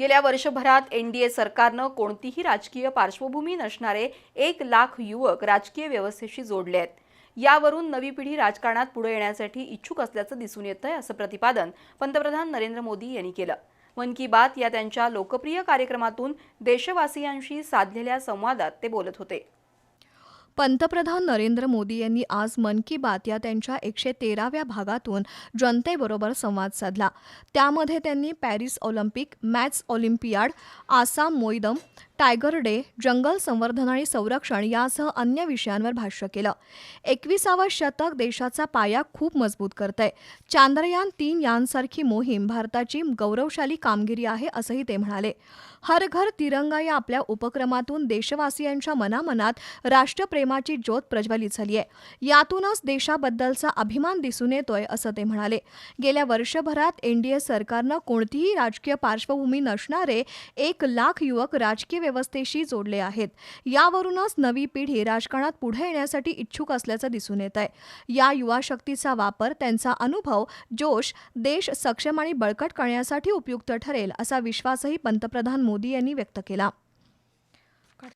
गेल्या वर्षभरात एनडीए सरकारनं कोणतीही राजकीय पार्श्वभूमी नसणारे एक लाख युवक राजकीय व्यवस्थेशी जोडले आहेत. यावरून नवी पिढी राजकारणात पुढे येण्यासाठी इच्छुक असल्याचं दिसून येतंय असं प्रतिपादन पंतप्रधान नरेंद्र मोदी यांनी केलं. मन की बात या त्यांच्या लोकप्रिय कार्यक्रमातून देशवासियांशी साधलेल्या संवादात ते बोलत होते. पंतप्रधान नरेंद्र मोदी यांनी आज मन की बात या त्यांच्या एकशे तेराव्या भागातून जनतेबरोबर संवाद साधला. त्यामध्ये त्यांनी Paris Olympic maths Olympiad Assam Moidam tiger day जंगल संवर्धन आणि संरक्षण यासह अन्य विषयांवर भाष्य केलं. एकविसावं शतक देशाचा पाया खूप मजबूत करतंय. चांद्रयान तीन यांसारखी मोहीम भारताची गौरवशाली कामगिरी आहे असंही ते म्हणाले. हर घर तिरंगा या आपल्या उपक्रमातून देशवासियांच्या मनामनात राष्ट्रप्रेमाची ज्योत प्रज्वलित झाली आहे यातूनच देशाबद्दलचा अभिमान दिसून येतोय असं ते म्हणाले. गेल्या वर्षभरात एनडीए सरकारनं कोणतीही राजकीय पार्श्वभूमी नसणारे एक लाख युवक राजकीय व्यवस्थेशी जोडले आहेत. यावरूनच नवी पिढी राजकारणात पुढे येण्यासाठी इच्छुक असल्याचं दिसून येत आहे या युवा शक्तीचा वापर त्यांचा अनुभव जोश देश सक्षम आणि बळकट करण्यासाठी उपयुक्त ठरेल असा विश्वासही पंतप्रधान मोदी यांनी व्यक्त केला.